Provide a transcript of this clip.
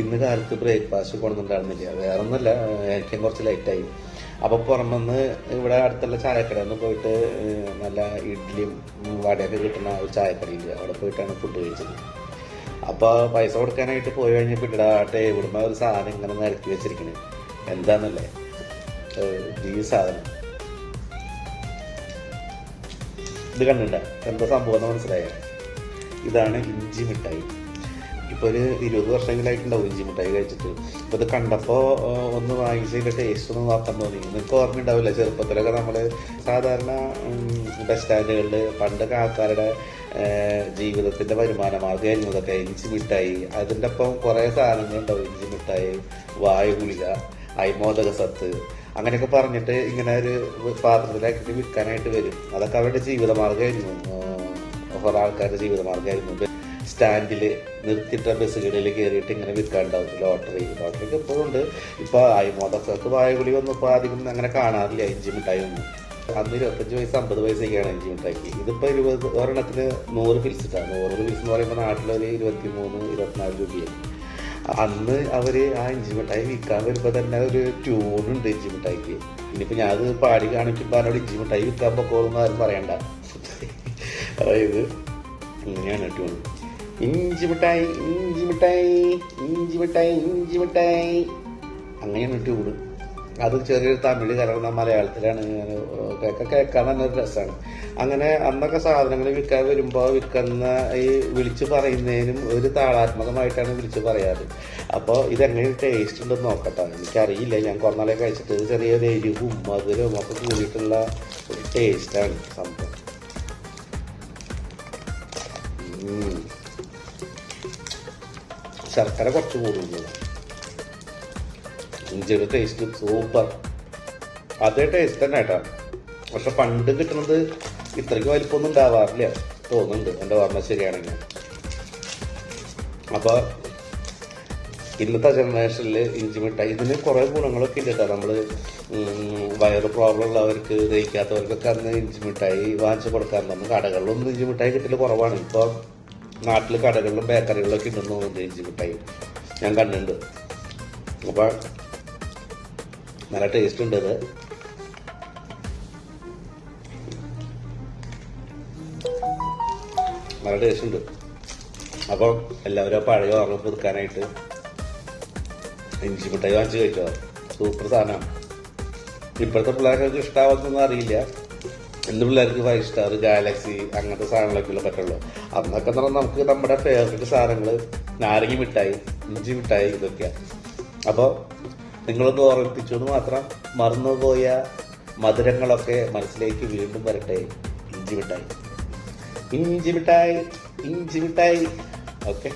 ഇന്ന് കാലത്ത് ബ്രേക്ക്ഫാസ്റ്റ് കൊണ്ടുണ്ടായിരുന്നില്ല വേറെ ഒന്നല്ല എനിക്ക് കുറച്ച് ലൈറ്റായി അപ്പോൾ പുറമെന്ന് ഇവിടെ അടുത്തുള്ള ചായക്കടയിൽ പോയിട്ട് നല്ല ഇഡ്ഡലിയും വടയൊക്കെ കിട്ടുന്ന ഒരു ചായക്കടയിൽ അവിടെ പോയിട്ടാണ് ഫുഡ് കഴിച്ചത്. അപ്പോൾ പൈസ കൊടുക്കാനായിട്ട് പോയി കഴിഞ്ഞപ്പോൾ ഇടാട്ടെ ഇവിടുന്ന് ഒരു സാധനം ഇങ്ങനെ നിരത്തി വെച്ചിരിക്കണേ. എന്താന്നല്ലേ? ഈ സാധനം. ഇത് കണ്ടില്ല എന്താ സംഭവം എന്ന് മനസ്സിലായ? ഇതാണ് ഇഞ്ചി മിഠായി. ഇപ്പോൾ ഒരു ഇരുപത് വർഷമെങ്കിലായിട്ടുണ്ടാവും ഇഞ്ചി മിഠായി കഴിച്ചിട്ട്. ഇപ്പോൾ ഇത് കണ്ടപ്പോൾ ഒന്ന് വാങ്ങിച്ചതിന്റെ ടേസ്റ്റ് ഒന്ന് നോക്കാൻ തോന്നി. നിങ്ങൾക്ക് ഓർമ്മയുണ്ടാവില്ല ചെറുപ്പത്തിലൊക്കെ നമ്മൾ സാധാരണ ബസ് സ്റ്റാൻഡുകളിൽ പണ്ടൊക്കെ ആൾക്കാരുടെ ജീവിതത്തിന്റെ വരുമാന മാർഗമായിരുന്നു ഇതൊക്കെ ഇഞ്ചി മിഠായി അതിന്റെ ഒപ്പം കുറേ സാധനങ്ങളുണ്ടാവും ഇഞ്ചി മിഠായി വായു ഗുളിക അയ്മോദക സത്ത്. അങ്ങനെയൊക്കെ പറഞ്ഞിട്ട് ഇങ്ങനെ ഒരു പാത്രത്തിലാക്കിയിട്ട് വിൽക്കാനായിട്ട് വരും. അതൊക്കെ അവരുടെ ജീവിതമാർഗമായിരുന്നു കുറേ ആൾക്കാരുടെ ജീവിതമാർഗമായിരുന്നു സ്റ്റാൻഡിൽ നിർത്തിയിട്ട ബസ്സുകളിൽ കയറിയിട്ട് ഇങ്ങനെ വിൽക്കാണ്ടാവും ലോട്ടറി ലോട്ടറിക്ക് എപ്പോഴും ഉണ്ട്. ഇപ്പോൾ അയ്മോദക്കത്ത് വായകുളി ഒന്നും ഇപ്പോൾ അധികം അങ്ങനെ കാണാറില്ല. ഇഞ്ചി മിഠായി ഒന്നും. അന്ന് ഇരുപത്തഞ്ച് വയസ്സ് അമ്പത് വയസ്സൊക്കെയാണ് ഇഞ്ചി മിഠായിക്ക്. ഇതിപ്പോൾ ഇരുപത് ഒരെണ്ണത്തിന് നൂറ് ഫിൽസിട്ടാണ് നൂറ് ഫിൽസ് എന്ന് പറയുമ്പോൾ നാട്ടിലൊരു ഇരുപത്തി മൂന്ന് ഇരുപത്തിനാല് രൂപയായി. അന്ന് അവർ ആ ഇഞ്ചി മിഠായി വിൽക്കാൻ വരുമ്പോൾ തന്നെ ഒരു ട്യൂണുണ്ട് ഇഞ്ചി മിഠായിക്ക്. ഇനിയിപ്പോൾ ഞാൻ അത് പാടി കാണിക്കുമ്പോൾ അവരോട് ഇഞ്ചി മിഠായി വിൽക്കാൻ പൊക്കോളെന്ന് ആരും പറയണ്ട. അതായത് ഇങ്ങനെയാണ് ട്യൂൺ ഇഞ്ചി മിഠായി ഇഞ്ചി മിഠായി ഇഞ്ചി മിഠായി ഇഞ്ചി മിഠായി. അങ്ങനെയാണ് ട്യൂണ് അത് ചെറിയൊരു തമിഴ് കലർന്ന മലയാളത്തിലാണ് കേൾക്കാൻ കേൾക്കാൻ തന്നെ ഒരു രസമാണ് അങ്ങനെ അന്നൊക്കെ സാധനങ്ങൾ വിൽക്കാൻ വരുമ്പോൾ വിൽക്കുന്ന ഈ വിളിച്ച് പറയുന്നതിനും ഒരു താളാത്മകമായിട്ടാണ് വിളിച്ച് പറയാറ്. അപ്പോൾ ഇതെങ്ങനെ ടേസ്റ്റ് ഉണ്ടെന്ന് നോക്കട്ടെ. എനിക്കറിയില്ല. ഞാൻ കുറന്നാളെ നാളെ കഴിച്ചിട്ട് ചെറിയ എരിവും മധുരവും ഒക്കെ കൂടിയിട്ടുള്ള ഒരു ടേസ്റ്റാണ് സംഭവം. ശർക്കര കുറച്ച് കൂടുതലാണ്. ഇഞ്ചിയുടെ ടേസ്റ്റ് സൂപ്പർ അതേ ടേസ്റ്റ് തന്നെ കേട്ടോ. പക്ഷെ പണ്ട് കിട്ടുന്നത് ഇത്രയ്ക്ക് വലിപ്പമൊന്നും ഉണ്ടാവാറില്ല. തോന്നുന്നുണ്ട്. എന്റെ ഓർമ്മ ശരിയാണെങ്കിൽ അപ്പോൾ ഇന്നത്തെ ജനറേഷനിൽ ഇഞ്ചി മിഠായി ഇതിന് കുറേ ഗുണങ്ങളൊക്കെ ഉണ്ട് കേട്ടോ. നമ്മൾ വയറ് പ്രോബ്ലം ഉള്ളവർക്ക് ദഹിക്കാത്തവർക്കൊക്കെ അന്ന് ഇഞ്ചി മിഠായി വാങ്ങിച്ചു കൊടുക്കാറുണ്ട്. നമുക്ക് കടകളിലൊന്നും ഇഞ്ചി മിഠായി കിട്ടൽ കുറവാണ്. ഇപ്പോൾ നാട്ടിൽ കടകളിലും ബേക്കറികളിലൊക്കെ ഉണ്ടെന്ന് തോന്നുന്നു ഇഞ്ചി മിഠായി ഞാൻ കണ്ടിട്ടുണ്ട്. അപ്പോൾ നല്ല ടേസ്റ്റ് ഉണ്ട് നല്ല ടേസ്റ്റ് ഉണ്ട്. അപ്പോൾ എല്ലാവരും പഴയ ഓർമ്മ പുതുക്കാനായിട്ട് ഇഞ്ചി മിഠായി വാങ്ങിച്ച് കഴിച്ചോ? സൂപ്പർ സാധനമാണ് ഇപ്പോഴത്തെ പിള്ളേർക്ക് ഇഷ്ടാവുന്നൊന്നും അറിയില്ല. ഇന്ന് പിള്ളേർക്ക് ഫൈവ് സ്റ്റാർ ഗാലക്സി അങ്ങനത്തെ സാധനങ്ങളൊക്കെ പറ്റുള്ളൂ. അന്നൊക്കെ പറഞ്ഞാൽ നമുക്ക് നമ്മുടെ ഫേവറേറ്റ് സാധനങ്ങൾ നാരങ്ങി മിഠായി ഇഞ്ചി മിഠായി ഇതൊക്കെയാണ് അപ്പോൾ നിങ്ങളൊന്ന് ഓർമ്മിപ്പിച്ചു എന്ന് മാത്രം മറന്നുപോയ മധുരങ്ങളൊക്കെ മനസ്സിലേക്ക് വീണ്ടും വരട്ടെ. ഇഞ്ചി മിഠായി. ഇഞ്ചി മിഠായി ഇഞ്ചി മിഠായി. ഓക്കെ.